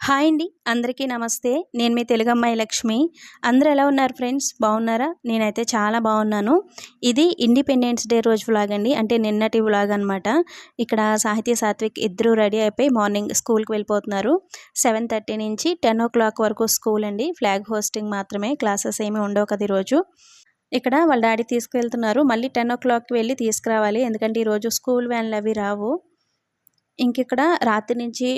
Hi అండి. అందరికీ నమస్తే. నేను మీ తెలుగు అమ్మాయి లక్ష్మి. అందరూ ఎలా ఉన్నారు ఫ్రెండ్స్? బాగున్నారా? నేనైతే చాలా బాగున్నాను. ఇది ఇండిపెండెన్స్ డే రోజు వ్లాగ్ అండి. అంటే నిన్నటి వ్లాగ్ అనమాట ఇక్కడ సాహిత్య సాత్విక్ ఇద్దరు రెడీ అయిపోయి మార్నింగ్ స్కూల్కి వెళ్ళిపోతున్నారు. సెవెన్ థర్టీ నుంచి టెన్ ఓ క్లాక్ వరకు స్కూల్ అండి. ఫ్లాగ్ హోస్టింగ్ మాత్రమే. క్లాసెస్ ఏమీ ఉండవు కదా ఈరోజు ఇక్కడ వాళ్ళ డాడీ తీసుకువెళ్తున్నారు మళ్ళీ టెన్ ఓ క్లాక్కి వెళ్ళి తీసుకురావాలి. ఎందుకంటే ఈరోజు స్కూల్ వ్యాన్లు అవి రావు. ఇంక ఇక్కడ రాత్రి నుంచి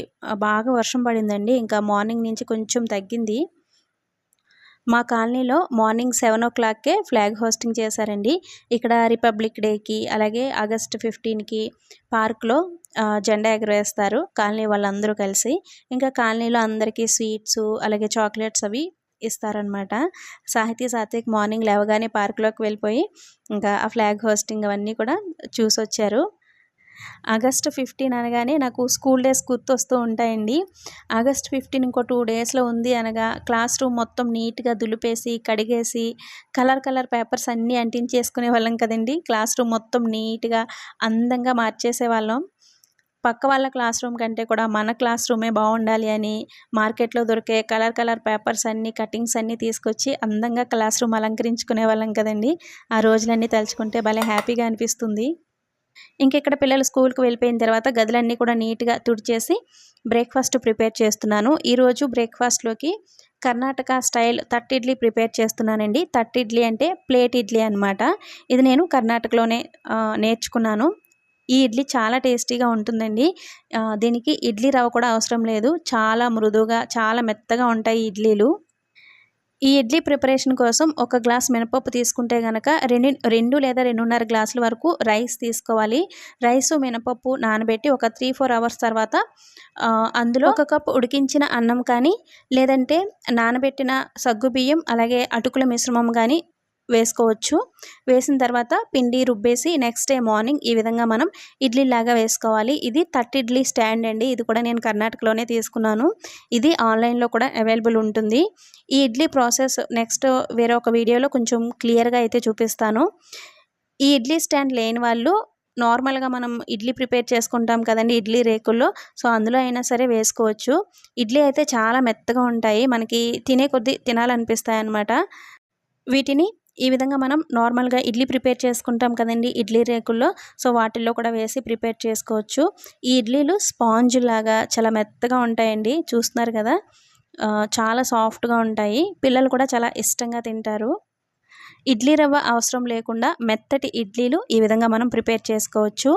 బాగా వర్షం పడిందండి. ఇంకా మార్నింగ్ నుంచి కొంచెం తగ్గింది. మా కాలనీలో మార్నింగ్ సెవెన్ ఓ క్లాక్కే ఫ్లాగ్ హోస్టింగ్ చేశారండి. ఇక్కడ రిపబ్లిక్ డేకి అలాగే ఆగస్ట్ ఫిఫ్టీన్కి పార్క్లో జెండా ఎగరవేస్తారు కాలనీ వాళ్ళందరూ కలిసి. ఇంకా కాలనీలో అందరికీ స్వీట్స్ అలాగే చాక్లెట్స్ అవి ఇస్తారనమాట సాహితీ సాత్విక్ మార్నింగ్ లేవగానే పార్క్లోకి వెళ్ళిపోయి ఇంకా ఆ ఫ్లాగ్ హోస్టింగ్ అవన్నీ కూడా చూసొచ్చారు. ఆగస్ట్ ఫిఫ్టీన్ అనగానే నాకు స్కూల్ డేస్ గుర్తొస్తూ ఉంటాయండి. ఆగస్ట్ ఫిఫ్టీన్ ఇంకో టూ డేస్లో ఉంది అనగా క్లాస్ రూమ్ మొత్తం నీట్గా దులిపేసి కడిగేసి కలర్ కలర్ పేపర్స్ అన్నీ అంటించేసుకునే వాళ్ళం కదండి. క్లాస్ రూమ్ మొత్తం నీట్గా అందంగా మార్చేసే వాళ్ళం పక్క వాళ్ళ క్లాస్ రూమ్ కంటే కూడా మన క్లాస్ రూమే బాగుండాలి అని మార్కెట్లో దొరికే కలర్ కలర్ పేపర్స్ అన్నీ కటింగ్స్ అన్నీ తీసుకొచ్చి అందంగా క్లాస్ రూమ్ అలంకరించుకునే వాళ్ళం కదండి. ఆ రోజులన్నీ తలుచుకుంటే భలే హ్యాపీగా అనిపిస్తుంది. ఇక్కడ పిల్లలు స్కూల్కి వెళ్ళిపోయిన తర్వాత గదులన్నీ కూడా నీట్గా తుడిచేసి బ్రేక్ఫాస్ట్ ప్రిపేర్ చేస్తున్నాను. ఈరోజు బ్రేక్ఫాస్ట్లోకి కర్ణాటక స్టైల్ తట్ ఇడ్లీ ప్రిపేర్ చేస్తున్నానండి. తట్ ఇడ్లీ అంటే ప్లేట్ ఇడ్లీ అనమాట ఇది నేను కర్ణాటకలోనే నేర్చుకున్నాను. ఈ ఇడ్లీ చాలా టేస్టీగా ఉంటుందండి. దీనికి ఇడ్లీ రవ్వ కూడా అవసరం లేదు. చాలా మృదువుగా చాలా మెత్తగా ఉంటాయి ఇడ్లీలు. ఈ ఇడ్లీ ప్రిపరేషన్ కోసం ఒక గ్లాస్ మినపప్పు తీసుకుంటే కనుక రెండు రెండు లేదా రెండున్నర గ్లాసుల వరకు రైస్ తీసుకోవాలి. రైస్ మినపప్పు నానబెట్టి ఒక త్రీ ఫోర్ అవర్స్ తర్వాత అందులో ఒక కప్ ఉడికించిన అన్నం కానీ లేదంటే నానబెట్టిన సగ్గుబియ్యం అలాగే అటుకుల మిశ్రమం కానీ వేసుకోవచ్చు. వేసిన తర్వాత పిండి రుబ్బేసి నెక్స్ట్ డే మార్నింగ్ ఈ విధంగా మనం ఇడ్లీ లాగా వేసుకోవాలి. ఇది తట్ ఇడ్లీ స్టాండ్ అండి. ఇది కూడా నేను కర్ణాటకలోనే తీసుకున్నాను. ఇది ఆన్లైన్లో కూడా అవైలబుల్ ఉంటుంది. ఈ ఇడ్లీ ప్రాసెస్ నెక్స్ట్ వేరే ఒక వీడియోలో కొంచెం క్లియర్గా అయితే చూపిస్తాను. ఈ ఇడ్లీ స్టాండ్ లేని వాళ్ళు నార్మల్గా మనం ఇడ్లీ ప్రిపేర్ చేసుకుంటాం కదండి ఇడ్లీ రేకుల్లో. సో అందులో అయినా సరే వేసుకోవచ్చు. ఇడ్లీ అయితే చాలా మెత్తగా ఉంటాయి. మనకి తినే కొద్దీ తినాలనిపిస్తాయి అన్నమాట వీటిని ఈ విధంగా మనం నార్మల్గా ఇడ్లీ ప్రిపేర్ చేసుకుంటాం కదండి ఇడ్లీ రేకుల్లో. సో వాటిల్లో కూడా వేసి ప్రిపేర్ చేసుకోవచ్చు. ఈ ఇడ్లీలు స్పాంజ్ లాగా చాలా మెత్తగా ఉంటాయండి. చూస్తున్నారు కదా? చాలా సాఫ్ట్గా ఉంటాయి. పిల్లలు కూడా చాలా ఇష్టంగా తింటారు. ఇడ్లీ రవ్వ అవసరం లేకుండా మెత్తటి ఇడ్లీలు ఈ విధంగా మనం ప్రిపేర్ చేసుకోవచ్చు.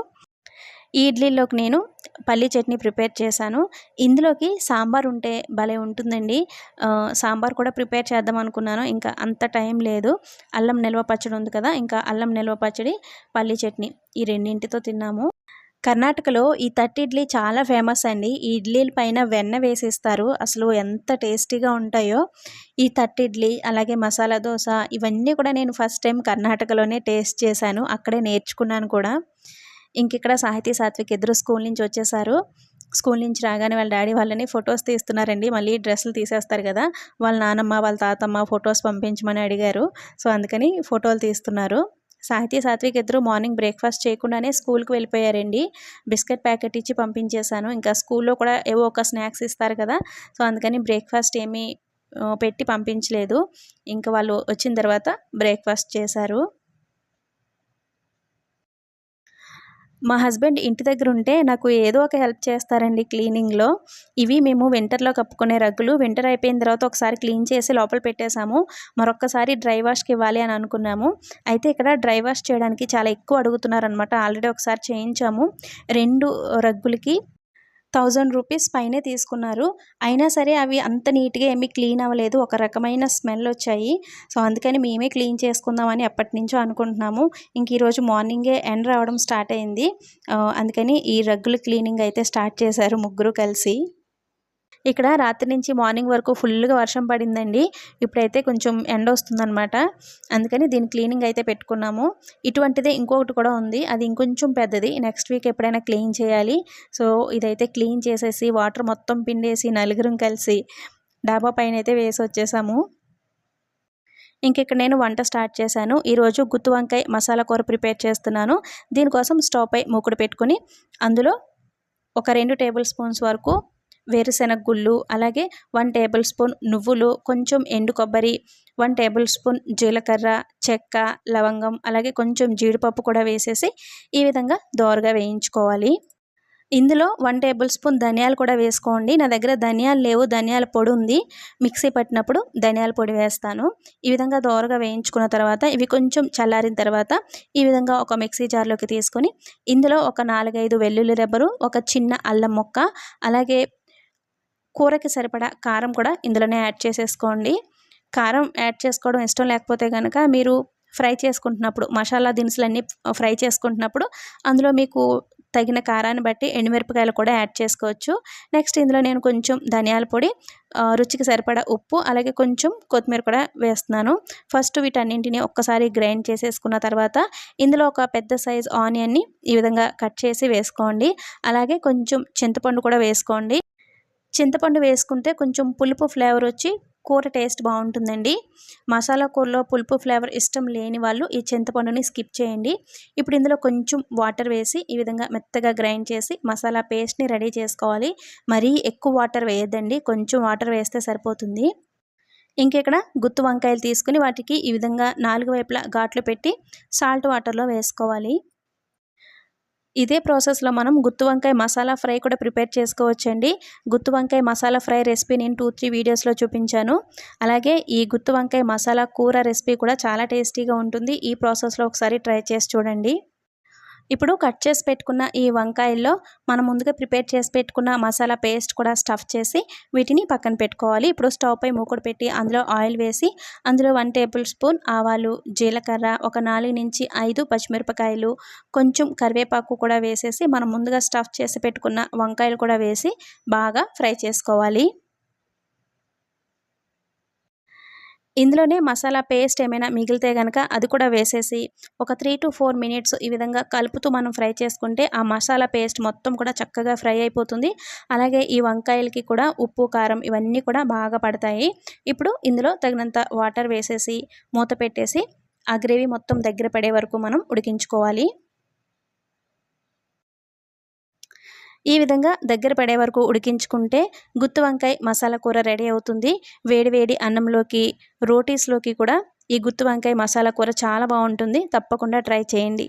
ఈ ఇడ్లీలోకి నేను పల్లీ చట్నీ ప్రిపేర్ చేశాను. ఇందులోకి సాంబార్ ఉంటే భలే ఉంటుందండి. సాంబార్ కూడా ప్రిపేర్ చేద్దాం అనుకున్నాను. ఇంకా అంత టైం లేదు. అల్లం నిల్వ పచ్చడి ఉంది కదా ఇంకా అల్లం నిల్వ పచ్చడి పల్లీ చట్నీ ఈ రెండింటితో తిన్నాము. కర్ణాటకలో ఈ తట్టి ఇడ్లీ చాలా ఫేమస్ అండి. ఈ ఇడ్లీల పైన వెన్న వేసిస్తారు. అసలు ఎంత టేస్టీగా ఉంటాయో. ఈ తట్టి ఇడ్లీ అలాగే మసాలా దోశ ఇవన్నీ కూడా నేను ఫస్ట్ టైం కర్ణాటకలోనే టేస్ట్ చేశాను. అక్కడే నేర్చుకున్నాను కూడా. ఇంక ఇక్కడ సాహితీ సాత్విక్ ఇద్దరు స్కూల్ నుంచి వచ్చేసారు. స్కూల్ నుంచి రాగానే వాళ్ళ డాడీ వాళ్ళని ఫొటోస్ తీస్తున్నారండి. మళ్ళీ డ్రెస్సులు తీసేస్తారు కదా. వాళ్ళ నానమ్మ వాళ్ళ తాతమ్మ ఫొటోస్ పంపించమని అడిగారు. సో అందుకని ఫోటోలు తీస్తున్నారు. సాహితీ సాత్విక్ ఇద్దరు మార్నింగ్ బ్రేక్ఫాస్ట్ చేయకుండానే స్కూల్కి వెళ్ళిపోయారండి. బిస్కెట్ ప్యాకెట్ ఇచ్చి పంపించేశాను. ఇంకా స్కూల్లో కూడా ఏవో ఒక స్నాక్స్ ఇస్తారు కదా. సో అందుకని బ్రేక్ఫాస్ట్ ఏమీ పెట్టి పంపించలేదు. ఇంకా వాళ్ళు వచ్చిన తర్వాత బ్రేక్ఫాస్ట్ చేశారు. మా హస్బెండ్ ఇంటి దగ్గర ఉంటే నాకు ఏదో ఒక హెల్ప్ చేస్తారండి క్లీనింగ్లో. ఇవి మేము వింటర్లో కప్పుకునే రగ్గులు. వింటర్ అయిపోయిన తర్వాత ఒకసారి క్లీన్ చేసి లోపల పెట్టేశాము. మరొకసారి డ్రై వాష్కి ఇవ్వాలి అని అనుకున్నాము. అయితే ఇక్కడ డ్రై వాష్ చేయడానికి చాలా ఎక్కువ అడుగుతున్నారనమాట ఆల్రెడీ ఒకసారి చేయించాము. రెండు రగ్గులకి థౌజండ్ రూపీస్ పైనే తీసుకున్నారు. అయినా సరే అవి అంత నీట్గా ఏమీ క్లీన్ అవ్వలేదు. ఒక రకమైన స్మెల్ వచ్చాయి. సో అందుకని మేమే క్లీన్ చేసుకుందామని ఎప్పటి నుంచో అనుకుంటున్నాము. ఇంక ఈరోజు మార్నింగే ఎండ్ రావడం స్టార్ట్ అయింది. అందుకని ఈ రగ్గులు క్లీనింగ్ అయితే స్టార్ట్ చేశారు ముగ్గురు కలిసి. ఇక్కడ రాత్రి నుంచి మార్నింగ్ వరకు ఫుల్గా వర్షం పడిందండి. ఇప్పుడైతే కొంచెం ఎండ వస్తుందనమాట అందుకని దీని క్లీనింగ్ అయితే పెట్టుకున్నాము. ఇటువంటిదే ఇంకొకటి కూడా ఉంది. అది ఇంకొంచెం పెద్దది. నెక్స్ట్ వీక్ ఎప్పుడైనా క్లీన్ చేయాలి. సో ఇదైతే క్లీన్ చేసేసి వాటర్ మొత్తం పిండేసి నలుగురం కలిసి డాబా పైన అయితే వేసి వచ్చేసాము ఇంక ఇక్కడ నేను వంట స్టార్ట్ చేశాను. ఈరోజు గుత్తి వంకాయ మసాలా కూర ప్రిపేర్ చేస్తున్నాను. దీనికోసం స్టవ్ పై మూకుడు పెట్టుకుని అందులో ఒక రెండు టేబుల్ స్పూన్స్ వరకు వేరుశెనగ గుళ్ళు అలాగే వన్ టేబుల్ స్పూన్ నువ్వులు కొంచెం ఎండు కొబ్బరి వన్ టేబుల్ స్పూన్ జీలకర్ర చెక్క లవంగం అలాగే కొంచెం జీడిపప్పు కూడా వేసేసి ఈ విధంగా దోరగా వేయించుకోవాలి. ఇందులో వన్ టేబుల్ స్పూన్ ధనియాలు కూడా వేసుకోండి. నా దగ్గర ధనియాలు లేవు ధనియాల పొడి ఉంది. మిక్సీ పట్టినప్పుడు ధనియాల పొడి వేస్తాను. ఈ విధంగా దోరగా వేయించుకున్న తర్వాత ఇవి కొంచెం చల్లారిన తర్వాత ఈ విధంగా ఒక మిక్సీ జార్లోకి తీసుకొని ఇందులో ఒక నాలుగైదు వెల్లుల్లి రెబ్బరు ఒక చిన్న అల్లం మొక్క అలాగే కూరకి సరిపడా కారం కూడా ఇందులోనే యాడ్ చేసేసుకోండి. కారం యాడ్ చేసుకోవడం ఇష్టం లేకపోతే కనుక మీరు ఫ్రై చేసుకుంటున్నప్పుడు మసాలా దినుసులన్నీ ఫ్రై చేసుకుంటున్నప్పుడు అందులో మీకు తగిన కారాన్ని బట్టి ఎండుమిరపకాయలు కూడా యాడ్ చేసుకోవచ్చు. నెక్స్ట్ ఇందులో నేను కొంచెం ధనియాల పొడి రుచికి సరిపడా ఉప్పు అలాగే కొంచెం కొత్తిమీర కూడా వేస్తున్నాను. ఫస్ట్ వీటన్నింటిని ఒక్కసారి గ్రైండ్ చేసేసుకున్న తర్వాత ఇందులో ఒక పెద్ద సైజ్ ఆనియన్ని ఈ విధంగా కట్ చేసి వేసుకోండి. అలాగే కొంచెం చింతపండు కూడా వేసుకోండి. చింతపండు వేసుకుంటే కొంచెం పులుపు ఫ్లేవర్ వచ్చి కూర టేస్ట్ బాగుంటుందండి. మసాలా కూరలో పులుపు ఫ్లేవర్ ఇష్టం లేని వాళ్ళు ఈ చింతపండుని స్కిప్ చేయండి. ఇప్పుడు ఇందులో కొంచెం వాటర్ వేసి ఈ విధంగా మెత్తగా గ్రైండ్ చేసి మసాలా పేస్ట్ని రెడీ చేసుకోవాలి. మరీ ఎక్కువ వాటర్ వేయద్దండి. కొంచెం వాటర్ వేస్తే సరిపోతుంది. ఇంకెక్కడ గుత్తు వంకాయలు తీసుకుని వాటికి ఈ విధంగా నాలుగు వైపులా ఘాట్లు పెట్టి సాల్ట్ వాటర్లో వేసుకోవాలి. ఇదే ప్రాసెస్లో మనం గుత్తి వంకాయ మసాలా ఫ్రై కూడా ప్రిపేర్ చేసుకోవచ్చండి. గుత్తి వంకాయ మసాలా ఫ్రై రెసిపీ నేను టూ త్రీ వీడియోస్లో చూపించాను. అలాగే ఈ గుత్తి వంకాయ మసాలా కూర రెసిపీ కూడా చాలా టేస్టీగా ఉంటుంది. ఈ ప్రాసెస్లో ఒకసారి ట్రై చేసి చూడండి. ఇప్పుడు కట్ చేసి పెట్టుకున్న ఈ వంకాయల్లో మనం ముందుగా ప్రిపేర్ చేసి పెట్టుకున్న మసాలా పేస్ట్ కూడా స్టఫ్ చేసి వీటిని పక్కన పెట్టుకోవాలి. ఇప్పుడు స్టవ్ పై మూకుడు పెట్టి అందులో ఆయిల్ వేసి అందులో వన్ టేబుల్ స్పూన్ ఆవాలు జీలకర్ర ఒక నాలుగు నుంచి ఐదు పచ్చిమిరపకాయలు కొంచెం కరివేపాకు కూడా వేసేసి మనం ముందుగా స్టఫ్ చేసి పెట్టుకున్న వంకాయలు కూడా వేసి బాగా ఫ్రై చేసుకోవాలి. ఇందులోనే మసాలా పేస్ట్ ఏమైనా మిగిలితే కనుక అది కూడా వేసేసి ఒక త్రీ టు ఫోర్ మినిట్స్ ఈ విధంగా కలుపుతూ మనం ఫ్రై చేసుకుంటే ఆ మసాలా పేస్ట్ మొత్తం కూడా చక్కగా ఫ్రై అయిపోతుంది. అలాగే ఈ వంకాయలకి కూడా ఉప్పు కారం ఇవన్నీ కూడా బాగా పడతాయి. ఇప్పుడు ఇందులో తగినంత వాటర్ వేసేసి మూత పెట్టేసి ఆ గ్రేవీ మొత్తం దగ్గర పడే వరకు మనం ఉడికించుకోవాలి. ఈ విధంగా దగ్గర పడే వరకు ఉడికించుకుంటే గుత్తి వంకాయ మసాలా కూర రెడీ అవుతుంది. వేడివేడి అన్నంలోకి రోటీస్లోకి కూడా ఈ గుత్తి వంకాయ మసాలా కూర చాలా బాగుంటుంది. తప్పకుండా ట్రై చేయండి.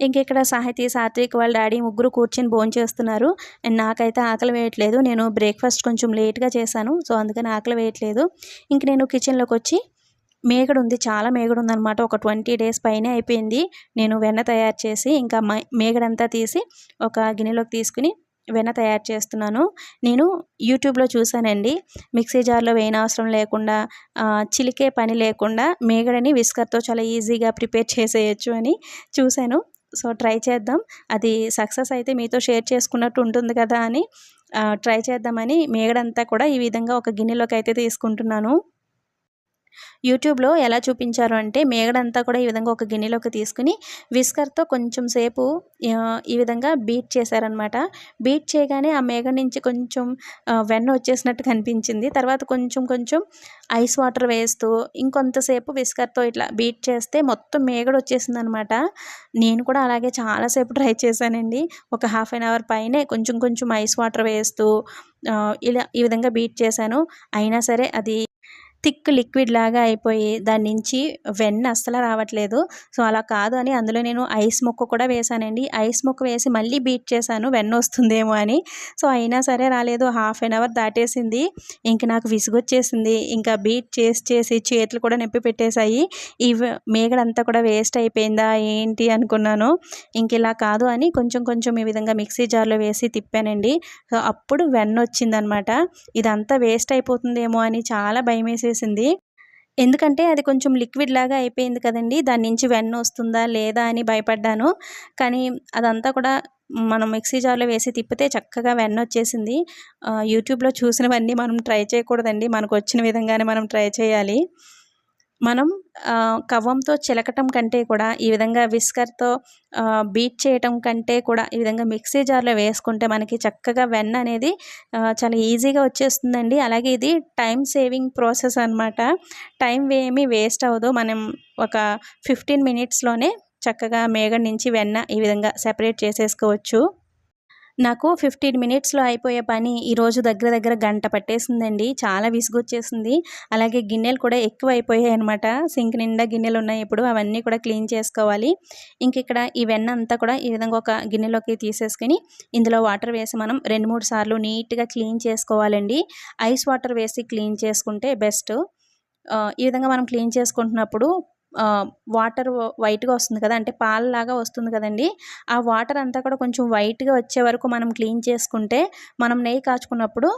ఇంకెక్కడ సాహితీ సాత్విక్ వాళ్ళ డాడీ ముగ్గురు కూర్చొని భోజనం చేస్తున్నారు అండ్ నాకైతే ఆకలి వేయట్లేదు. నేను బ్రేక్ఫాస్ట్ కొంచెం లేట్గా చేశాను. సో అందుకని ఆకలి వేయట్లేదు. ఇంక నేను కిచెన్లోకి వచ్చి మేగడు ఉంది చాలా మేగడు ఉందనమాట ఒక ట్వంటీ డేస్ పైనే అయిపోయింది. నేను వెన్న తయారు చేసి ఇంకా మేగడంతా తీసి ఒక గిన్నెలోకి తీసుకుని వెన్న తయారు చేస్తున్నాను. నేను యూట్యూబ్లో చూసానండి మిక్సీ జార్లో వేయనవసరం లేకుండా చిలికే పని లేకుండా మేగడని విస్కర్తో చాలా ఈజీగా ప్రిపేర్ చేసేయచ్చు అని చూశాను. సో ట్రై చేద్దాం. అది సక్సెస్ అయితే మీతో షేర్ చేసుకున్నట్టు ఉంటుంది కదా అని ట్రై చేద్దామని మేగడంతా కూడా ఈ విధంగా ఒక గిన్నెలోకి అయితే తీసుకుంటున్నాను. యూట్యూబ్లో ఎలా చూపించారు అంటే మేగడంతా కూడా ఈ విధంగా ఒక గిన్నెలోకి తీసుకుని విస్కర్తో కొంచెం సేపు ఈ విధంగా బీట్ చేశారనమాట బీట్ చేయగానే ఆ మేగ నుంచి కొంచెం వెన్న వచ్చేసినట్టు కనిపించింది. తర్వాత కొంచెం కొంచెం ఐస్ వాటర్ వేస్తూ ఇంకొంతసేపు విస్కర్తో ఇట్లా బీట్ చేస్తే మొత్తం మేగడ వచ్చేసింది అనమాట నేను కూడా అలాగే చాలాసేపు ట్రై చేశానండి. ఒక హాఫ్ అన్ అవర్ పైనే కొంచెం కొంచెం ఐస్ వాటర్ వేస్తూ ఇలా ఈ విధంగా బీట్ చేశాను. అయినా సరే అది థిక్ లిక్విడ్ లాగా అయిపోయి దాని నుంచి వెన్న అస్సలు రావట్లేదు. సో అలా కాదు అని అందులో నేను ఐస్ మొక్క కూడా వేసానండి ఐస్ మొక్క వేసి మళ్ళీ బీట్ చేశాను వెన్న వస్తుందేమో అని. సో అయినా సరే రాలేదు. హాఫ్ అన్ అవర్ దాటేసింది. ఇంక నాకు విసుగొచ్చేసింది. ఇంకా బీట్ చేసి చేసి చేతులు కూడా నొప్పి పెట్టేశాయి. ఈ మేగడంతా కూడా వేస్ట్ అయిపోయిందా ఏంటి అనుకున్నాను. ఇంక ఇలా కాదు అని కొంచెం కొంచెం ఈ విధంగా మిక్సీ జార్లో వేసి తిప్పానండి. సో అప్పుడు వెన్న వచ్చిందనమాట. ఇదంతా వేస్ట్ అయిపోతుందేమో అని చాలా భయం వేసేసింది ఎందుకంటే అది కొంచెం లిక్విడ్ లాగా అయిపోయింది కదండి. దాని నుంచి వెన్న వస్తుందా లేదా అని భయపడ్డాను. కానీ అదంతా కూడా మనం మిక్సీ జార్లో వేసి తిప్పితే చక్కగా వెన్న వచ్చేసింది. యూట్యూబ్లో చూసినవన్నీ మనం ట్రై చేయకూడదండి. మనకు వచ్చిన విధంగానే మనం ట్రై చేయాలి. మనం కవ్వంతో చిలకటం కంటే కూడా ఈ విధంగా విస్కర్తో బీట్ చేయటం కంటే కూడా ఈ విధంగా మిక్సీ జార్లో వేసుకుంటే మనకి చక్కగా వెన్న అనేది చాలా ఈజీగా వచ్చేస్తుందండి. అలాగే ఇది టైం సేవింగ్ ప్రాసెస్ అనమాట టైం ఏమీ వేస్ట్ అవ్వదు. మనం ఒక ఫిఫ్టీన్ మినిట్స్లోనే చక్కగా మేగడ నుంచి వెన్న ఈ విధంగా సెపరేట్ చేసేసుకోవచ్చు. నాకు ఫిఫ్టీన్ మినిట్స్లో అయిపోయే పని ఈరోజు దగ్గర దగ్గర గంట పట్టేసిందండి. చాలా విసుగొచ్చేసింది. అలాగే గిన్నెలు కూడా ఎక్కువ అయిపోయాయి అనమాట సింక్ నిండా గిన్నెలు ఉన్నాయి ఇప్పుడు. అవన్నీ కూడా క్లీన్ చేసుకోవాలి. ఇంక ఇక్కడ ఈ వెన్న అంతా కూడా ఈ విధంగా ఒక గిన్నెలోకి తీసేసుకొని ఇందులో వాటర్ వేసి మనం రెండు మూడు సార్లు నీట్గా క్లీన్ చేసుకోవాలండి. ఐస్ వాటర్ వేసి క్లీన్ చేసుకుంటే బెస్ట్. ఈ విధంగా మనం క్లీన్ చేసుకుంటున్నప్పుడు వాటర్ వైట్గా వస్తుంది కదా అంటే పాలలాగా వస్తుంది కదండి. ఆ వాటర్ అంతా కూడా కొంచెం వైట్గా వచ్చే వరకు మనం క్లీన్ చేసుకుంటే మనం నెయ్యి కాచుకున్నప్పుడు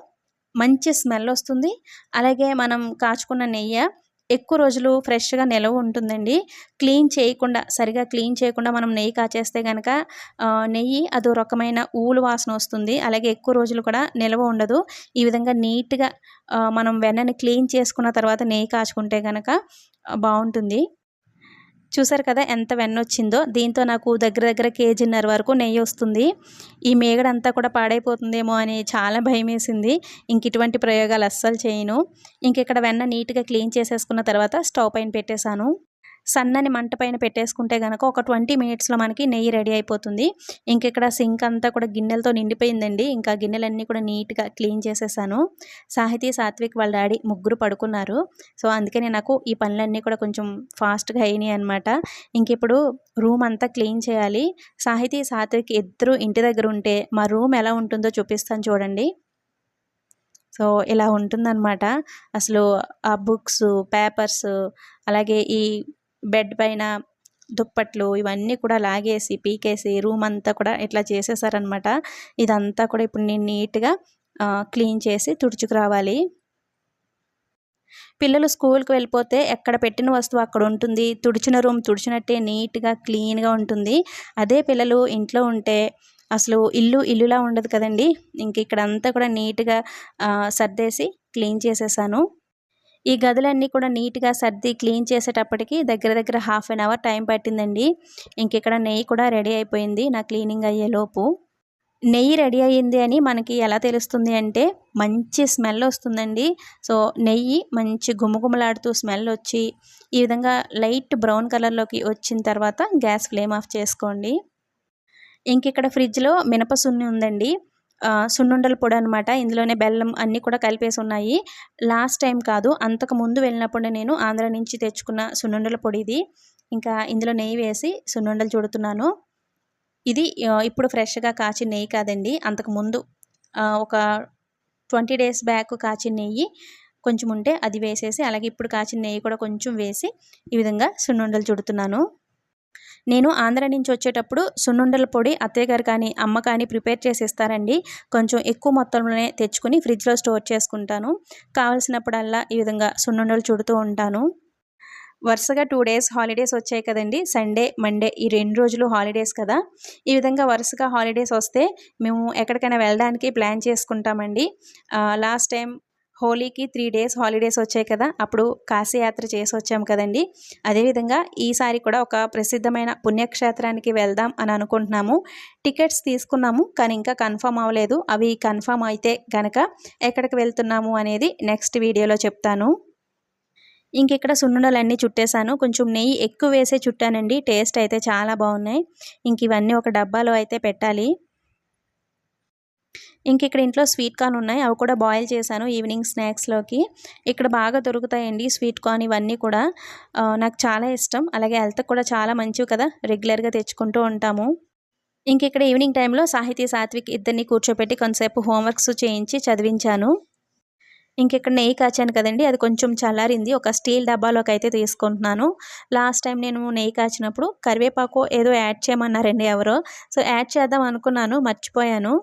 మంచి స్మెల్ వస్తుంది. అలాగే మనం కాచుకున్న నెయ్యి ఎక్కువ రోజులు ఫ్రెష్గా నిలవ ఉంటుందండి. క్లీన్ చేయకుండా సరిగా క్లీన్ చేయకుండా మనం నెయ్యి కాచేస్తే కనుక నెయ్యి అదో రకమైన ఊలు వాసన వస్తుంది. అలాగే ఎక్కువ రోజులు కూడా నిల్వ ఉండదు. ఈ విధంగా నీట్గా మనం వెన్నని క్లీన్ చేసుకున్న తర్వాత నెయ్యి కాచుకుంటే కనుక బాగుంటుంది. చూసారు కదా ఎంత వెన్న వచ్చిందో దీంతో నాకు దగ్గర దగ్గర కేజీన్నర వరకు నెయ్యి వస్తుంది. ఈ మేగడంతా కూడా పాడైపోతుందేమో అని చాలా భయం వేసింది ఇంక ఇటువంటి ప్రయోగాలు అస్సలు చేయను. ఇంక ఇక్కడ వెన్న నీట్గా క్లీన్ చేసేసుకున్న తర్వాత స్టవ్ పైన పెట్టేశాను. సన్నని మంట పైన పెట్టేసుకుంటే కనుక ఒక ట్వంటీ మినిట్స్లో మనకి నెయ్యి రెడీ అయిపోతుంది. ఇంక ఇక్కడ సింక్ అంతా కూడా గిన్నెలతో నిండిపోయిందండి. ఇంకా గిన్నెలన్నీ కూడా నీట్గా క్లీన్ చేసేసాను. సాహితీ సాత్విక్ వాళ్ళ డాడీ ముగ్గురు పడుకున్నారు. సో అందుకని నాకు ఈ పనులన్నీ కూడా కొంచెం ఫాస్ట్గా అయినాయి అనమాట ఇంక ఇప్పుడు రూమ్ అంతా క్లీన్ చేయాలి. సాహితీ సాత్విక్ ఇద్దరు ఇంటి దగ్గర ఉంటే మా రూమ్ ఎలా ఉంటుందో చూపిస్తాను చూడండి. సో ఇలా ఉంటుందన్నమాట. అసలు ఆ బుక్స్ పేపర్స్ అలాగే ఈ బెడ్ పైన దుప్పట్లు ఇవన్నీ కూడా లాగేసి పీకేసి రూమ్ అంతా కూడా ఇట్లా చేసేసారనమాట ఇదంతా కూడా ఇప్పుడు నేను నీట్గా క్లీన్ చేసి తుడుచుకురావాలి పిల్లలు స్కూల్కి వెళ్ళిపోతే ఎక్కడ పెట్టిన వస్తువు అక్కడ ఉంటుంది. తుడిచిన రూమ్ తుడిచినట్టే నీట్గా క్లీన్గా ఉంటుంది. అదే పిల్లలు ఇంట్లో ఉంటే అసలు ఇల్లు ఇల్లులా ఉండదు కదండి. ఇంక ఇక్కడ అంతా కూడా నీట్గా సర్దేసి క్లీన్ చేసేసాను. ఈ గదులన్నీ కూడా నీట్గా సర్ది క్లీన్ చేసేటప్పటికి దగ్గర దగ్గర హాఫ్ అన్ అవర్ టైం పట్టిందండి. ఇంక ఇక్కడ నెయ్యి కూడా రెడీ అయిపోయింది నా క్లీనింగ్ అయ్యేలోపు నెయ్యి రెడీ అయ్యింది అని మనకి ఎలా తెలుస్తుంది అంటే మంచి స్మెల్ వస్తుందండి. సో నెయ్యి మంచి గుమగుమలాడుతూ స్మెల్ వచ్చి ఈ విధంగా లైట్ బ్రౌన్ కలర్లోకి వచ్చిన తర్వాత గ్యాస్ ఫ్లేమ్ ఆఫ్ చేసుకోండి. ఇంక ఇక్కడ ఫ్రిడ్జ్లో మినపసున్ని ఉందండి. సున్నుండల పొడి అనమాట ఇందులోనే బెల్లం అన్నీ కూడా కలిపేసి ఉన్నాయి. లాస్ట్ టైం కాదు అంతకు ముందు వెళ్ళినప్పుడు నేను ఆంధ్ర నుంచి తెచ్చుకున్న సున్నుండల పొడి ఇది. ఇంకా ఇందులో నెయ్యి వేసి సున్నుండలు చూడుతున్నాను. ఇది ఇప్పుడు ఫ్రెష్గా కాచిన నెయ్యి కాదండి. అంతకుముందు ఒక ట్వంటీ డేస్ బ్యాక్ కాచిన నెయ్యి కొంచెం ఉంటే అది వేసేసి అలాగే ఇప్పుడు కాచిన నెయ్యి కూడా కొంచెం వేసి ఈ విధంగా సున్నుండలు చుడుతున్నాను. నేను ఆంధ్ర నుంచి వచ్చేటప్పుడు సున్నుండల పొడి అత్తయ్య గారు కానీ అమ్మ కానీ ప్రిపేర్ చేసి ఇస్తారండి కొంచెం ఎక్కువ మొత్తంలోనే తెచ్చుకొని ఫ్రిడ్జ్లో స్టోర్ చేసుకుంటాను. కావలసినప్పుడల్లా ఈ విధంగా సున్నుండలు చుడుతూ ఉంటాను. వరుసగా టూ డేస్ హాలిడేస్ వచ్చాయి కదండి. సండే మండే ఈ రెండు రోజులు హాలిడేస్ కదా. ఈ విధంగా వరుసగా హాలిడేస్ వస్తే మేము ఎక్కడికైనా వెళ్ళడానికి ప్లాన్ చేసుకుంటామండి. లాస్ట్ టైం హోలీకి త్రీ డేస్ హాలిడేస్ వచ్చాయి కదా అప్పుడు కాశీయాత్ర చేసి వచ్చాము కదండి. అదేవిధంగా ఈసారి కూడా ఒక ప్రసిద్ధమైన పుణ్యక్షేత్రానికి వెళ్దాం అని అనుకుంటున్నాము. టికెట్స్ తీసుకున్నాము కానీ ఇంకా కన్ఫర్మ్ అవ్వలేదు. అవి కన్ఫర్మ్ అయితే కనుక ఎక్కడికి వెళ్తున్నాము అనేది నెక్స్ట్ వీడియోలో చెప్తాను. ఇంక ఇక్కడ సున్నుండలన్నీ చుట్టేశాను. కొంచెం నెయ్యి ఎక్కువ వేసే చుట్టానండి. టేస్ట్ అయితే చాలా బాగున్నాయి. ఇంక ఇవన్నీ ఒక డబ్బాలో అయితే పెట్టాలి. ఇంక ఇక్కడ ఇంట్లో స్వీట్ కార్న్ ఉన్నాయి. అవి కూడా బాయిల్ చేశాను ఈవినింగ్ స్నాక్స్లోకి ఇక్కడ బాగా దొరుకుతాయండి స్వీట్ కార్న్ ఇవన్నీ కూడా. నాకు చాలా ఇష్టం. అలాగే హెల్త్కి కూడా చాలా మంచివి కదా. రెగ్యులర్గా తెచ్చుకుంటూ ఉంటాము. ఇంక ఇక్కడ ఈవినింగ్ టైంలో సాహితీ సాత్విక్ ఇద్దరిని కూర్చోపెట్టి కొంతసేపు హోంవర్క్స్ చేయించి చదివించాను. ఇంకెక్కడ నెయ్యి కాచాను కదండి. అది కొంచెం చల్లారింది. ఒక స్టీల్ డబ్బాలోకి అయితే తీసుకుంటున్నాను. లాస్ట్ టైం నేను నెయ్యి కాచినప్పుడు కరివేపాకు ఏదో యాడ్ చేయమన్నారండి ఎవరో. సో యాడ్ చేద్దాం అనుకున్నాను. మర్చిపోయాను.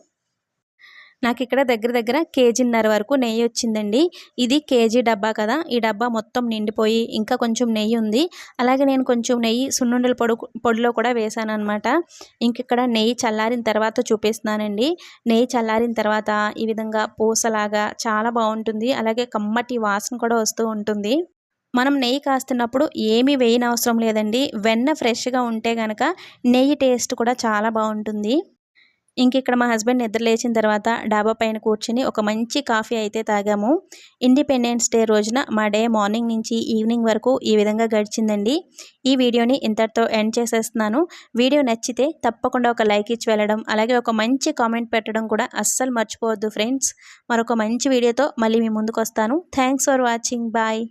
నాకు ఇక్కడ దగ్గర దగ్గర కేజీన్నర వరకు నెయ్యి వచ్చిందండి. ఇది కేజీ డబ్బా కదా. ఈ డబ్బా మొత్తం నిండిపోయి ఇంకా కొంచెం నెయ్యి ఉంది. అలాగే నేను కొంచెం నెయ్యి సున్నుండల పొడు పొడిలో కూడా వేసాను అనమాట ఇంక ఇక్కడ నెయ్యి చల్లారిన తర్వాత చూపిస్తున్నానండి. నెయ్యి చల్లారిన తర్వాత ఈ విధంగా పూసలాగా చాలా బాగుంటుంది. అలాగే కమ్మటి వాసన కూడా వస్తూ ఉంటుంది. మనం నెయ్యి కాస్తున్నప్పుడు ఏమీ వేయనవసరం లేదండి. వెన్న ఫ్రెష్గా ఉంటే కనుక నెయ్యి టేస్ట్ కూడా చాలా బాగుంటుంది. ఇంక ఇక్కడ మా హస్బెండ్ నిద్ర లేచిన తర్వాత డాబా పైన కూర్చుని ఒక మంచి కాఫీ అయితే తాగాము. ఇండిపెండెన్స్ డే రోజున మా డే మార్నింగ్ నుంచి ఈవినింగ్ వరకు ఈ విధంగా గడిచిందండి. ఈ వీడియోని ఇంతటితో ఎండ్ చేసేస్తున్నాను. వీడియో నచ్చితే తప్పకుండా ఒక లైక్ ఇచ్చి వెళ్ళడం అలాగే ఒక మంచి కామెంట్ పెట్టడం కూడా అస్సలు మర్చిపోవద్దు ఫ్రెండ్స్. మరొక మంచి వీడియోతో మళ్ళీ మీ ముందుకు వస్తాను. Thanks for watching. బాయ్.